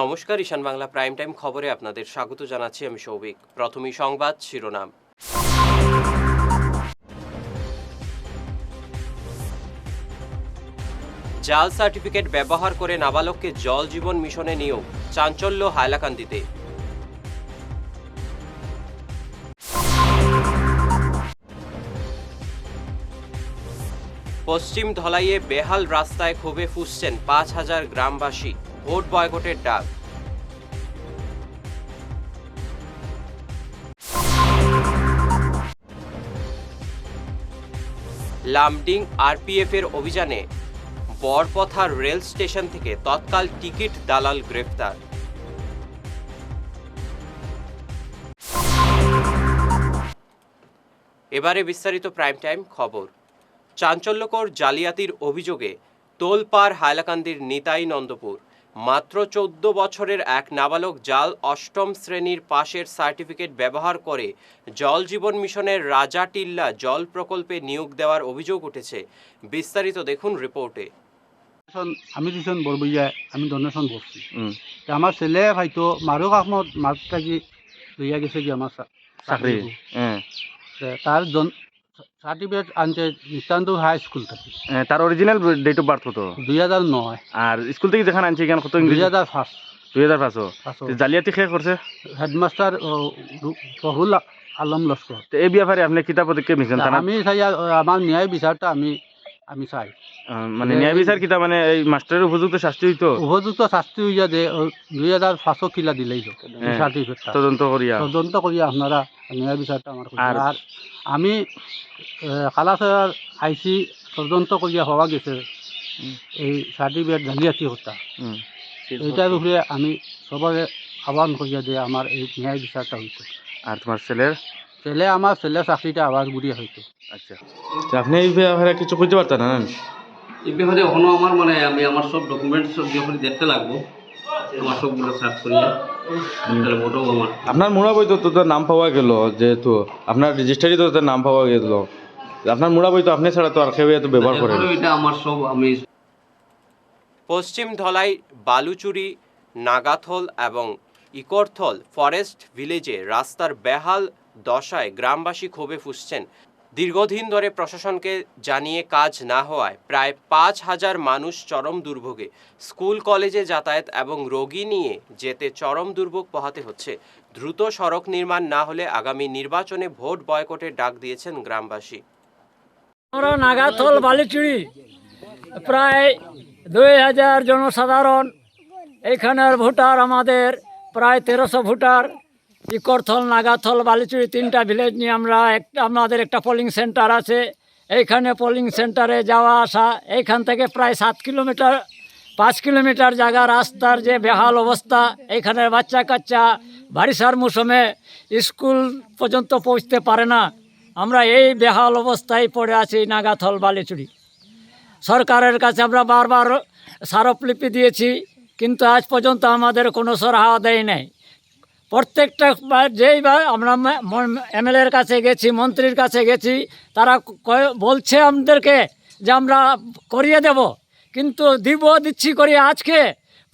নমস্কার, ঈশান Bangla prime time খবরে আপনাদের স্বাগত জানাচ্ছি আমি সৌভিক। প্রথমেই সংবাদ শিরোনাম। জাল সার্টিফিকেট ব্যবহার করে নাবালককে জল জীবন মিশনে নিয়োগ, চাঞ্চল্য হাইলাকান্দিতে। পশ্চিম ধলাইয়ে বেহাল রাস্তায় ক্ষোভে ফুসছেন পাঁচ হাজার গ্রামবাসী। ভোট বয়কটের ডাক। লামডিং আরপিএফ এর অভিযানে বরপথার রেল স্টেশন থেকে তৎকাল টিকিট দালাল গ্রেফতার। এবারে বিস্তারিত প্রাইম টাইম খবর। চাঞ্চল্যকর জালিয়াতির অভিযোগে তোলপাড় হাইলাকান্দির নিতাই নন্দপুর। মাত্র চোদ্দ বছরের এক নাবালক জাল অষ্টম শ্রেণির পাশের সার্টিফিকেট ব্যবহার করে জল জীবন মিশনের রাজা টিল্লা জল প্রকল্পে নিয়োগ দেওয়ার অভিযোগ উঠেছে। বিস্তারিত দেখুন রিপোর্টে। আমি দিয়েছেন বরবইয়া আমি ডোনেশন করছি আমার ছেলে হয়তো মারুক আহমদ মাছ থাকি লইয়া গেছে কি আমার চাকরি তার সার্টিফিকেট আনছে নিত্যান্ত হাই স্কুল থেকে। তার অরিজিনাল ডেট অফ বার্থ কত? দুই হাজার নয়। আর স্কুল থেকে যেখানে আনছে এখানে কত দুই ইংরেজি হাজার পাঁচ। দুই হাজার পাঁচশো পাঁচশো। তো জালিয়াতি শেষ করছে? হেডমাস্টার ও, রু- রহুল আলম লস্কর। তো এই ব্যাপারে আপনি কিতা পদক্ষেপ নিয়েছেন তা থানা আমি চাই আমার ন্যায় বিচারটা আমি আমি চাই। মানে ন্যায় বিচার কিতা মানে এই মাস্টারের উপযুক্ত শাস্তি হইতো? উপযুক্ত শাস্তি হইয়া যে দুই হাজার পাঁচশো কিলা দিলেই হ্যাঁ। তদন্ত করিয়া। তদন্ত করি আপনারা ন্যায় বিচারটা আমার আর- আমি কালাসার আইসি তদন্ত করিয়া হওয়া গেছে। এই সার্টিফিকেট জালিয়াতি হত্যা। এইটার উপরে আমি সবাই আহ্বান করিয়া যে আমার এই ন্যায় বিচারটা হইতো। আর তোমার ছেলের? ছেলে আমার ছেলে চাকরিটা আবার ঘুরিয়ে হইতো আচ্ছা। তো আপনি এই ব্যাপারে কিছু কইতে পারতেন না এই ব্যাপারে এখনও আমার মানে আমি আমার সব ডকুমেন্টস সব যখন দেখতে লাগবো। আমার সবগুলো সার্চ করিয়ে তাহলে ভোটও আমার আপনার মুড়া বই তো তোর নাম পাওয়া গেল যেহেতু আপনার রেজিস্টারি তো তোর নাম পাওয়া গেল। আপনার মুড়া বই তো আপনি ছাড়া তো আর কেউ এত ব্যবহার করেন এটা আমার সব আমি পশ্চিম ধলাই বালুচুরি নাগাথল এবং ইকরথল ফরেস্ট ভিলেজে রাস্তার বেহাল দশায় গ্রামবাসী ক্ষোভে ফুসছেন। দীর্ঘদিন ধরে প্রশাসনকে জানিয়ে কাজ না হওয়ায় প্রায় পাঁচ হাজার মানুষ চরম দুর্ভোগে। স্কুল, কলেজে যাতায়াত এবং রোগী নিয়ে যেতে চরম দুর্ভোগ পোহাতে হচ্ছে। দ্রুত সড়ক নির্মাণ না হলে আগামী নির্বাচনে ভোট বয়কটের ডাক দিয়েছেন গ্রামবাসী। নাগাথল বালিচুড়ি প্রায় দুই হাজার জনসাধারণ, এইখানের ভোটার আমাদের, প্রায় তেরোশো ভোটার। ইকরথল, নাগাথল বালিচুড়ি তিনটা ভিলেজ নিয়ে আমরা একটা আমাদের একটা পোলিং সেন্টার আছে। এইখানে পোলিং সেন্টারে যাওয়া আসা, এইখান থেকে প্রায় সাত কিলোমিটার, পাঁচ কিলোমিটার জায়গা, রাস্তার যে বেহাল অবস্থা, এইখানের বাচ্চা কাচ্চা বারিশার মৌসুমে স্কুল পর্যন্ত পৌঁছতে পারে না। আমরা এই বেহাল অবস্থায় পড়ে আছি নাগাথল বালিচুড়ি সরকারের কাছে আমরা বারবার স্মারকলিপি দিয়েছি, কিন্তু আজ পর্যন্ত আমাদের কোনো সরাহা দেয় নাই। প্রত্যেকটা যেই বার আমরা এমএলএর কাছে গেছি, মন্ত্রীর কাছে গেছি, তারা বলছে আমাদেরকে যে আমরা করিয়ে দেব, কিন্তু দিব, দিচ্ছি করি আজকে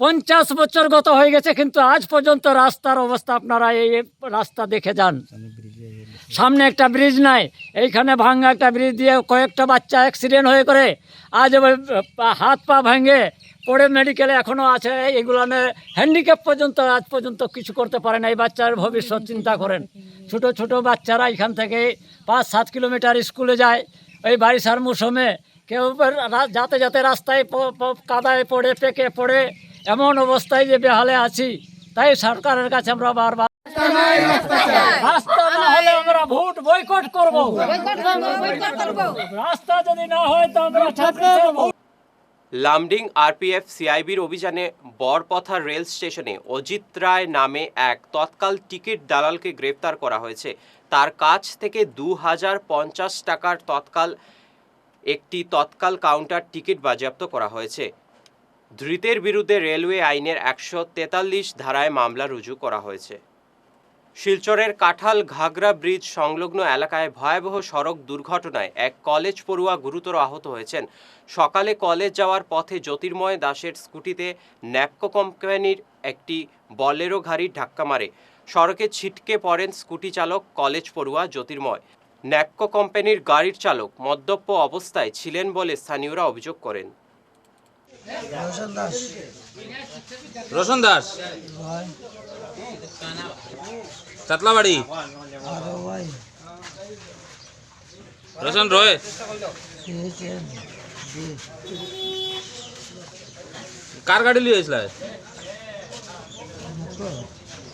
পঞ্চাশ বছর গত হয়ে গেছে, কিন্তু আজ পর্যন্ত রাস্তার অবস্থা আপনারা এই রাস্তা দেখে যান। সামনে একটা ব্রিজ নাই, এইখানে ভাঙ্গা একটা ব্রিজ দিয়ে কয়েকটা বাচ্চা অ্যাক্সিডেন্ট হয়ে করে আজ হাত পা ভাঙে পড়ে মেডিকেলে এখনও আছে এগুলো হ্যান্ডিক্যাপ পর্যন্ত আজ পর্যন্ত কিছু করতে পারে না। এই বাচ্চার ভবিষ্যৎ চিন্তা করেন। ছোট ছোট বাচ্চারা এখান থেকে পাঁচ সাত কিলোমিটার স্কুলে যায়। ওই বারিশার মৌসুমে কেউ যাতে যাতে রাস্তায় কাদায় পড়ে পেকে পড়ে এমন অবস্থায় যে বেহালে আছি তাই সরকারের কাছে আমরা বারবার রাস্তা না হলে আমরা ভোট বয়কট করব। রাস্তা যদি না হয় তো আমরা ছাত্রীদের ভোট লামডিং আরপিএফ সিআইবির অভিযানে বরপথা রেল স্টেশনে অজিত রায় নামে এক তৎকাল টিকিট দালালকে গ্রেপ্তার করা হয়েছে। তার কাছ থেকে দু হাজার পঞ্চাশ টাকার তৎকাল একটি তৎকাল কাউন্টার টিকিট বাজেয়াপ্ত করা হয়েছে। ধৃতের বিরুদ্ধে রেলওয়ে আইনের একশো তেতাল্লিশ ধারায় মামলা রুজু করা হয়েছে। শিলচরের কাঁঠাল ঘাগরা ব্রিজ সংলগ্ন এলাকায় ভয়াবহ সড়ক দুর্ঘটনায় এক কলেজ পড়ুয়া গুরুতর আহত হয়েছেন। সকালে কলেজ যাওয়ার পথে জ্যোতির্ময় দাসের স্কুটিতে ন্যাপকো কোম্পানির একটি বলেরো গাড়ির ধাক্কা মারে। সড়কে ছিটকে পড়েন স্কুটি চালক কলেজ পড়ুয়া জ্যোতির্ময়। ন্যাপকো কোম্পানির গাড়ির চালক মদ্যপ অবস্থায় ছিলেন বলে স্থানীয়রা অভিযোগ করেন। রোশন দাস। রোশন দাস? চাতলাবাড়ি রোশন রয় কার গাড়ি লিয়ে আসলে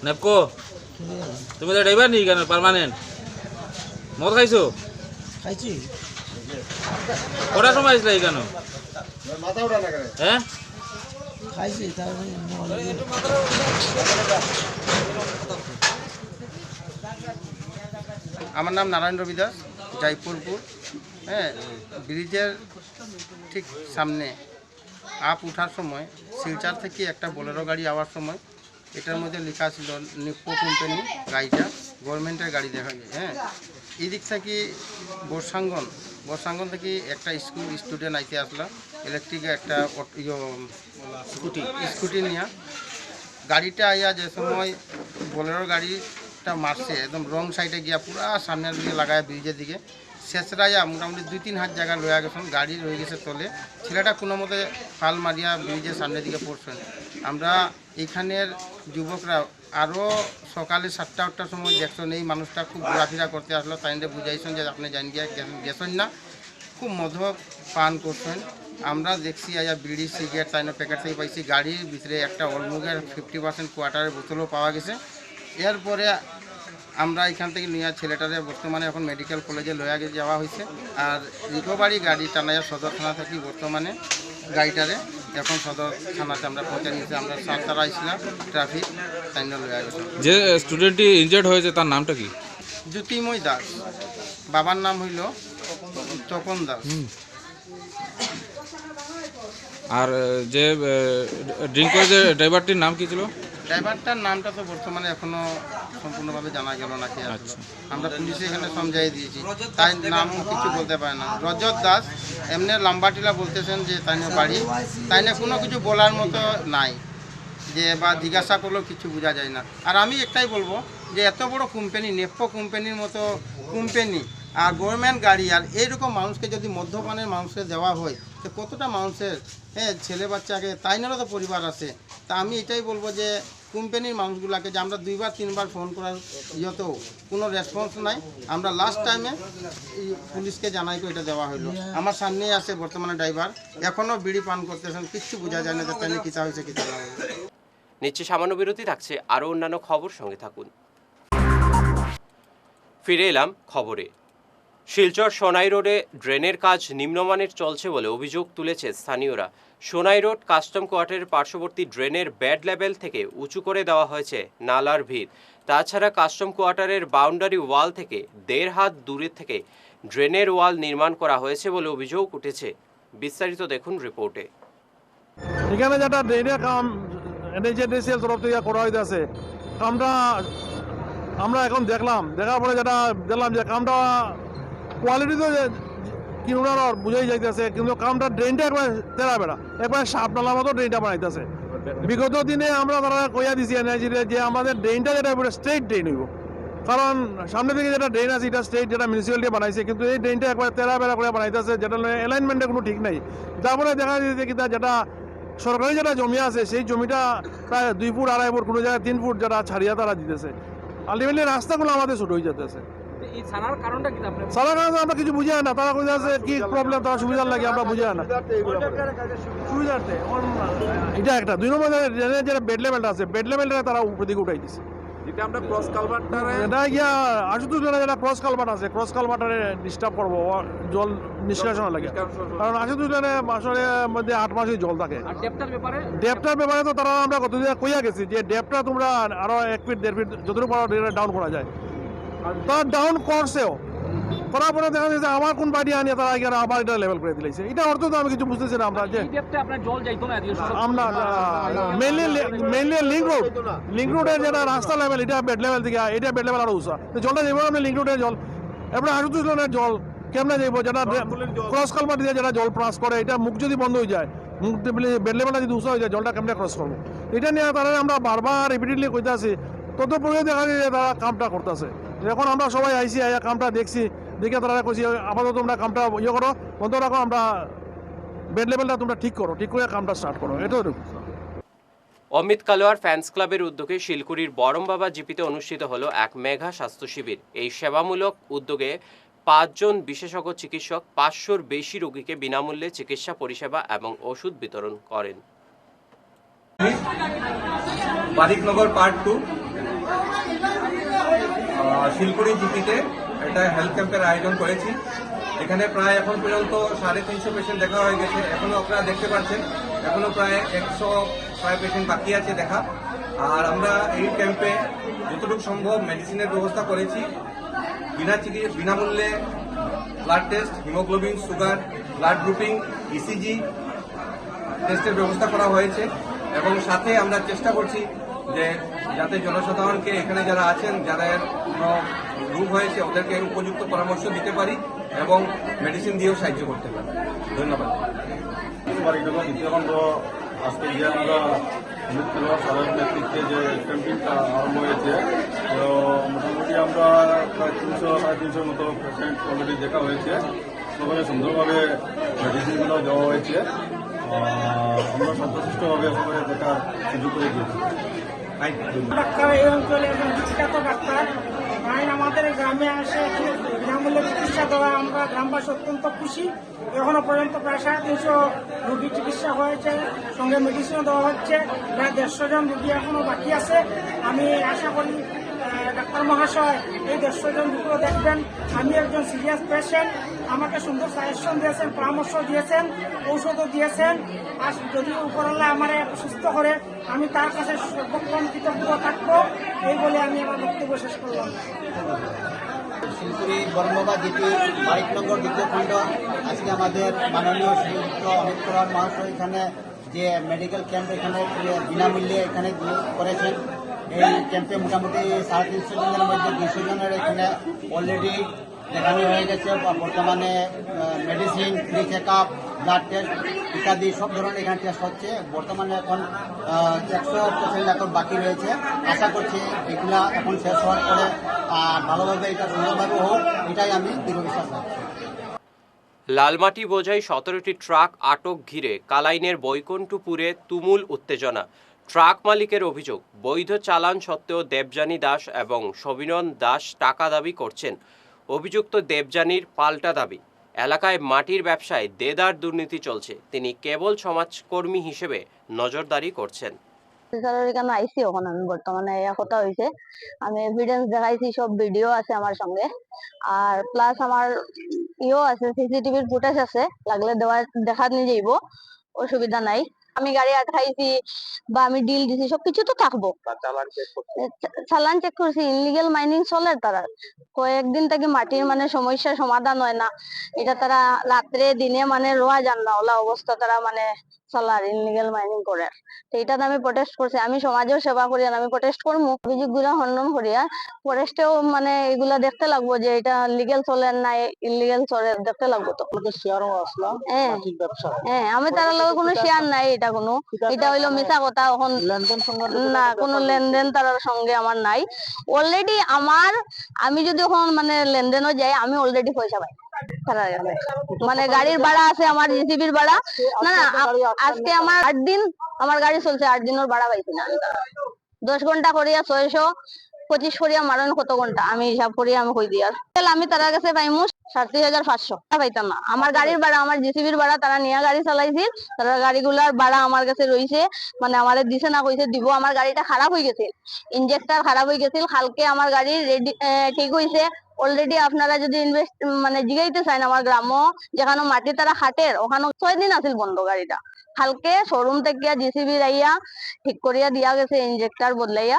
নেপকো তুমি তো ড্রাইভার নি কেন পার্মানেন্ট মদ খাইছো খাইছি কটার সময় আসলে এখানে হ্যাঁ খাইছি তারপরে আমার নাম নারায়ণ রবি দাস, জয়পুরপুর। হ্যাঁ ব্রিজের ঠিক সামনে আপ ওঠার সময়, শিলচার থেকে একটা বোলেরো গাড়ি আওয়ার সময়, এটার মধ্যে লেখা ছিল নিপ্পো কোম্পানি গাড়িটা, গভর্নমেন্টের গাড়ি দেখা যায় হ্যাঁ। এদিক দিক থেকে বর্ষাঙ্গন বর্ষাঙ্গন থেকে একটা স্কুল স্টুডেন্ট আইতে আসলো ইলেকট্রিক একটা স্কুটি স্কুটি নিয়ে। গাড়িটা আইয়া যে সময় বোলেরো গাড়িটা মারছে, একদম রং সাইডে গিয়া পুরা সামনের দিকে লাগায় ব্রিজের দিকে। শেষরা আইয়া মোটামুটি দুই তিন হাত জায়গা লয়া গেছেন গাড়ি রয়ে গেছে তলে। ছেলেটা কোনো মতে ফাল মারিয়া ব্রিজের সামনের দিকে পড়ছেন আমরা এখানের যুবকরা আরও সকালে সাতটা, আটটার সময় দেখছেন, এই মানুষটা খুব ঘোরাফেরা করতে আসলো, তাই বুঝাইছেন যে আপনি জান গিয়া গেছেন না। খুব মধু পান করছেন। আমরা দেখছি আয়া বিড়ি, সিগারেট, তাই প্যাকেট থেকে পাইছি। গাড়ির ভিতরে একটা অলমুগের ফিফটি পার্সেন্ট কোয়ার্টারের বোতলও পাওয়া গেছে। এরপরে আমরা এখান থেকে নিয়ে ছেলেটারে বর্তমানে এখন মেডিকেল কলেজে লয়া গিয়ে যাওয়া হয়েছে আর রিকভারি গাড়ি টানাইয়া সদর থানা থেকে বর্তমানে গাড়িটারে এখন সদর থানাতে আমরা পৌঁছে নিয়েছি আমরা সাত তারা আসলাম ট্রাফিক তাই লয়া গেছে। যে স্টুডেন্টটি ইনজার্ড হয়েছে তার নামটা কি? জ্যোতিময় দাস। বাবার নাম হইল তপন দাস। আর যে ড্রিঙ্ক করে যে ড্রাইভারটির নাম কি ছিল? ড্রাইভারটার নামটা তো বর্তমানে এখনও সম্পূর্ণভাবে জানা গেল না কে আসলো আমরা পুলিশে এখানে সমঝাই দিয়েছি। তাই নামও কিছু বলতে পারে না। রজত দাস এমনি লম্বা টিলা বলতেছেন যে তাই না বাড়ি। তাই না কোনো কিছু বলার মতো নাই। যে বা জিজ্ঞাসা করলেও কিছু বোঝা যায় না। আর আমি একটাই বলব যে এত বড় কোম্পানি নেপ্পো কোম্পানির মতো কোম্পানি আর গভর্নমেন্ট গাড়ি আর এইরকম মানুষকে যদি মধ্যপানের মানুষকে দেওয়া হয় তো কতটা মানুষের হ্যাঁ ছেলে বাচ্চাকে তাই তাইনেরও তো পরিবার আছে। তা আমি এটাই বলব যে কোম্পানির মানুষগুলোকে যে আমরা দুইবার তিনবার ফোন করার ইয়েতেও কোনো রেসপন্স নাই। আমরা লাস্ট টাইমে পুলিশকে জানাই করে এটা দেওয়া হলো আমার সামনেই আছে বর্তমানে ড্রাইভার এখনও বিড়ি পান করতেছেন কিচ্ছু বোঝা যায় না যে তাই কিতা হয়েছে কিতা না নিচ্ছে সামান্য বিরতি থাকছে আরও অন্যান্য খবর সঙ্গে থাকুন। ফিরে এলাম খবরে। শিলচর সোনাই রোডে ড্রেনের কাজ নিম্নমানের চলছে বলে অভিযোগ তুলেছে স্থানীয়রা। সোনাই রোড কাস্টম কোয়ার্টারের পার্শ্ববর্তী ড্রেনের ব্যাড লেভেল থেকে উঁচু করে দেওয়া হয়েছে নালার ভিড়। তাছাড়া কাস্টম কোয়ার্টারের বাউন্ডারি ওয়াল থেকে দেড় হাত দূরে থেকে ড্রেনের ওয়াল নির্মাণ করা হয়েছে বলে অভিযোগ উঠেছে। বিস্তারিত দেখুন রিপোর্টে। এখানে যেটা ড্রেনের কাম এনএইচএডিসিএল তরফ থেকে করা কামটা আমরা এখন দেখলাম। দেখার পরে যেটা দেখলাম যে কামটা কোয়ালিটি তো যে- কি ওনার বুঝাই যাইতেছে, কিন্তু কামটা ড্রেনটা একবার তেরা বেড়া। একবার সাপ নালার মতো ড্রেনটা বানাইতেছে। বিগত দিনে আমরা তারা কইয়া দিছি এনআইজিতে যে আমাদের ড্রেনটা যেটা স্ট্রেট ড্রেন হইব। কারণ সামনে থেকে যেটা ড্রেন আছে, এটা স্টেট যেটা মিউনিসিপ্যালিটি বানাইছে, কিন্তু এই ড্রেনটা একবার তেরা বেড়া করে বানাইতেছে, যেটা অ্যালাইনমেন্টে কোনো ঠিক নাই। তারপরে দেখা যাচ্ছে কি যেটা সরকারি যেটা জমি আছে, সেই জমিটা প্রায় দুই ফুট, আড়াই ফুট, কোনো জায়গায় তিন ফুট যেটা ছাড়িয়া তারা দিতেছে। আলটিমেটলি রাস্তাগুলো আমাদের ছোট হয়ে যেতেছে সারা কারণে আমরা কিছু বুঝি না তারা কই আছে কি প্রবলেম তারা সুবিধার লাগে আমরা বুঝি না। সুবিধার্থে এটা একটা। দুই নম্বর যেটা বেড লেভেলটা আছে বেড লেভেলটা তারা উপর দিকে উঠাই দিছে। এটা গিয়া আশুতোষ জেলা যেটা ক্রস কালভার্ট আছে ক্রস কালভার্টারে ডিস্টার্ব করব জল নিষ্কাশন লাগে। কারণ আশুতোষ জেলা আসলে মধ্যে আট মাসই জল থাকে। ডেপটার ব্যাপারে? তো তারা আমরা কতদিন কইয়া গেছি যে ডেপটা তোমরা আরও এক ফিট দেড় ফিট যতটুকু ডাউন করা যায়। তারা ডাউন করছেও। করার পরে দেখা যাচ্ছে আবার কোন বাড়ি আনিয়ে তারা এখানে আবার এটা লেভেল করে দিয়েছে এটা অর্থ তো আমি কিছু বুঝতেছি না আমরা যে আমরা mainly mainly link road link রোডের যেটা রাস্তা লেভেল এটা বেড লেভেল থেকে এটা বেড লেভেল আরও তো জলটা আপনি লিঙ্ক রোডের জল এরপরে জল কেমনে যাইব? যেটা ক্রস কালভার দিয়ে যেটা জল পাস করে এটা মুখ যদি বন্ধ হয়ে যায় মুখ বেড লেভেলটা যদি উঁচা হয়ে যায় জলটা কেমনে ক্রস করব? এটা নিয়ে তারা আমরা বারবার রিপিটেডলি কইতে আছি তদুপরি দেখা যায় যে তারা কামটা করতেছে। এখন আমরা সবাই আইসি আইয়া কামটা দেখছি। দেখে তারা কইছি আপাতত তোমরা কামটা ইয়ে করো বন্ধ রাখো আমরা বেড লেভেলটা তোমরা ঠিক করো ঠিক করে কামটা স্টার্ট করো। এটাও অমিত কালোয়ার ফ্যান্স ক্লাবের উদ্যোগে শিলকুড়ির বরমবাবা জিপিতে অনুষ্ঠিত হলো এক মেঘা স্বাস্থ্য শিবির। এই সেবামূলক উদ্যোগে পাঁচজন বিশেষজ্ঞ চিকিৎসক পাঁচশোর বেশি রোগীকে বিনামূল্যে চিকিৎসা পরিষেবা এবং ওষুধ বিতরণ করেন। বারিকনগর পার্ট টু শিলকুড়ি জিপিতে এটা হেলথ ক্যাম্পের আয়োজন করেছি। এখানে প্রায় এখন পর্যন্ত সাড়ে তিনশো পেশেন্ট দেখা হয়ে গেছে। এখনও আপনারা দেখতে পাচ্ছেন এখনও প্রায় একশো ছয় পেশেন্ট বাকি আছে দেখা। আর আমরা এই ক্যাম্পে যতটুকু সম্ভব মেডিসিনের ব্যবস্থা করেছি। বিনা চিকিৎসা বিনামূল্যে blood test haemoglobin sugar blood grouping ECG টেস্টের ব্যবস্থা করা হয়েছে। এবং সাথে আমরা চেষ্টা করছি যে যাতে জনসাধারণকে এখানে যারা আছেন যাদের কোনো রোগ হয়েছে, ওদেরকে উপযুক্ত পরামর্শ দিতে পারি এবং মেডিসিন দিয়েও সাহায্য করতে পারি। ধন্যবাদ। আজকে যে আমরা মুক্ত সাধারণ নেতৃত্বে যে ক্যাম্পিংটা আরম্ভ হয়েছে, তো মোটামুটি আমরা প্রায় তিনশো, সাড়ে তিনশোর মতো পেশেন্ট অলরেডি দেখা হয়েছে। সবাই সুন্দরভাবে মেডিসিনগুলো দেওয়া হয়েছে। আমরা সন্তুষ্টভাবে সবাই দেখার সুযোগ করে দিয়েছি। ডাক্তার এই অঞ্চলে একজন বিখ্যাত ডাক্তার আইন আমাদের গ্রামে আসে বিনামূল্যে চিকিৎসা দেওয়া আমরা গ্রামবাসী অত্যন্ত খুশি এখনও পর্যন্ত প্রায় সাড়ে তিনশো রুগী চিকিৎসা হয়েছে সঙ্গে মেডিসিনও দেওয়া হচ্ছে প্রায় দেড়শো জন রুগী এখনও বাকি আছে আমি আশা করি ডাক্তার মহাশয়, এই দেড়শো জন রুগীও দেখবেন। আমি একজন সিরিয়াস পেশেন্ট আমাকে সুন্দর সাজেশন দিয়েছেন, পরামর্শ দিয়েছেন, ঔষধও দিয়েছেন। আর যদি উপরাল্লাহ আমার সুস্থ করে, আমি তার কাছে সর্বক্ষণ কৃতজ্ঞ থাকব, এই বলে আমি আমার বক্তব্য শেষ করলাম। শিলপুরি বর্মবা জিপি মানিকনগর দ্বিতীয় খণ্ড। আজকে আমাদের মাননীয় শ্রীযুক্ত অমিত কুমার মহাশয় এখানে যে মেডিকেল ক্যাম্প এখানে বিনামূল্যে এখানে করেছেন। এই ক্যাম্পে মোটামুটি সাড়ে তিনশো জনের মধ্যে দুশো জনের এখানে অলরেডি দেখানো হয়ে গেছে। বর্তমানে medicine free check up blood test ইত্যাদি সব ধরনের এখানে টেস্ট হচ্ছে। বর্তমানে এখন একশো পার্সেন্ট এখন বাকি রয়েছে। আশা করছি এগুলা এখন শেষ হওয়ার পরে ভালোভাবে এটা সুন্দরভাবে হোক, এটাই আমি দৃঢ় বিশ্বাস রাখছি। লালমাটি বোঝাই সতেরোটি ট্রাক আটক ঘিরে, কালাইনের বৈকুণ্ঠপুরে তুমুল উত্তেজনা। ট্রাক মালিকের অভিযোগ, বৈধ চালান সত্ত্বেও দেবযানী দাস এবং সবিনন দাস টাকা দাবি করছেন। অভিযুক্ত দেবযানীর পাল্টা দাবি, এলাকায় মাটির ব্যবসায় দেদার দুর্নীতি চলছে, তিনি কেবল সমাজকর্মী হিসেবে নজরদারি করছেন। এখানে আমি, বর্তমানে কথা আমি দেখাইছি, সব ভিডিও আছে আমার সঙ্গে। আর প্লাস আমার ইও আছে সিসিটিভির আছে, লাগলে দেওয়া দেখা নিয়ে যাইব, অসুবিধা নাই। আমি গাড়ি আঠাইছি বা আমি ডিল দিছি সবকিছু তো থাকব। চালান চেক করছি ইনলিগাল মাইনিং চলে তারা। কয়েকদিন থেকে মাটির মানে সমস্যার সমাধান হয় না। এটা তারা রাত্রে দিনে মানে রোয়া যান না ওলা অবস্থা তারা মানে চালার ইনলিগেল মাইনিং করে। তো এটাতে আমি প্রটেস্ট করছি। আমি সমাজেও সেবা করি আর আমি প্রটেস্ট করব অভিযোগগুলা খণ্ডন করিয়া ফরেস্টেও মানে এগুলা দেখতে লাগবো যে এটা লিগেল চলে না ইলিগেল চলে দেখতে লাগবো তো। শেয়ারও হ্যাঁ। হ্যাঁ আমি তার লগে কোনো শেয়ার নাই এটা কোনো। এটা হইল মিছা কথা এখন না কোনো লেনদেন তার সঙ্গে আমার নাই। অলরেডি আমার আমি যদি এখন মানে লেনদেনও যাই আমি অলরেডি পয়সা পাই। মানে গাড়ির ভাড়া আছে আমার জিসিবির ভাড়া। না না আজকে আমার আট দিন আমার গাড়ি চলছে আট দিনের ভাড়া পাইছি না। দশ ঘণ্টা করিয়া ছয়শো পঁচিশ করিয়া মারেন কত ঘণ্টা? আমি হিসাব করিয়া আমি কই দিয়ার তাহলে আমি তার কাছে পাইমু সাতত্রিশ হাজার পাঁচশো। পাইতাম না। আমার গাড়ির ভাড়া আমার জিসিবির ভাড়া তারা নিয়ে গাড়ি চালাইছিল তারা গাড়িগুলার ভাড়া আমার কাছে রইছে। মানে আমাদের দিছে না কইছে দিব। আমার গাড়িটা খারাপ হয়ে গেছিল ইঞ্জেক্টর খারাপ হয়ে গেছিল। কালকে আমার গাড়ি রেডি ঠিক হইছে। অলরেডি আপনারা যদি ইনভেস্ট মানে জিগাইতে চান আমার গ্রামও যেখানে মাটি তারা হাটের ওখানে ছয় দিন আছিল বন্ধ গাড়িটা। কালকে শোরুম থেকে জিসিবি আইয়া ঠিক করিয়া দিয়া গেছে ইঞ্জেক্টর বদলাইয়া।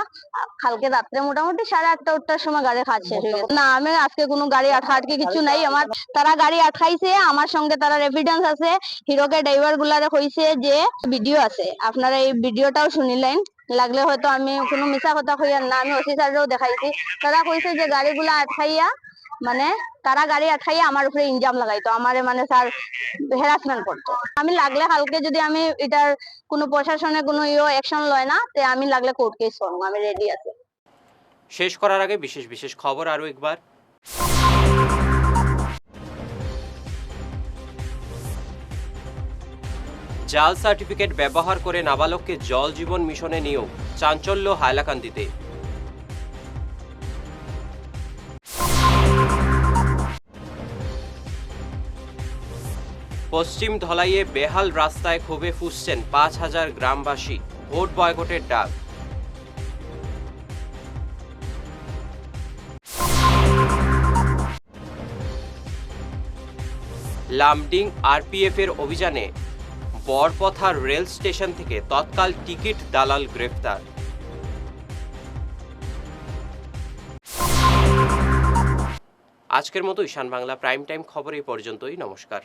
কালকে রাত্রে মোটামুটি সাড়ে আটটা উঠটার সময় গাড়ি কাজ শেষ হয়ে গেছে। না, আমি আজকে কোনো গাড়ি আঠা আটকে কিছু নাই। আমার তারা গাড়ি আটকাইছে, আমার সঙ্গে তারা এভিডেন্স আছে। হিরোকে ড্রাইভার গুলারে কইছে যে ভিডিও আছে। আপনারা এই ভিডিওটাও শুনিলেন। লাগলে হয়তো আমি কোনো মিছা কথা কইয়ার না, আমি ওসি স্যারেও দেখাইছি। তারা কইছে যে গাড়িগুলা আটকাইয়া মানে তারা গাড়ি আটকাইয়ে আমার উপরে ইনজাম লাগাইতো, আমারে মানে স্যার হ্যারাসমেন্ট করতো। আমি লাগলে কালকে যদি আমি এটার কোনো প্রশাসনে কোনো ইয়ে অ্যাকশন লয় না, তে আমি লাগলে কোর্ট কেস করব, আমি রেডি আছি। শেষ করার আগে বিশেষ বিশেষ খবর আরও একবার। জাল সার্টিফিকেট ব্যবহার করে নাবালককে জল জীবন মিশনে নিয়োগ, চাঞ্চল্য হাইলাকান্দিতে। পশ্চিম ধলাইয়ে বেহাল রাস্তায় ক্ষোভে ফুসছেন পাঁচ হাজার গ্রামবাসী। ভোট বয়কটের ডাক। লামডিং আরপিএফ এর অভিযানে বরপথার রেল স্টেশন থেকে তৎকাল টিকিট দালাল গ্রেফতার। আজকের মতো ঈশান বাংলা প্রাইম টাইম খবর এই পর্যন্তই, নমস্কার।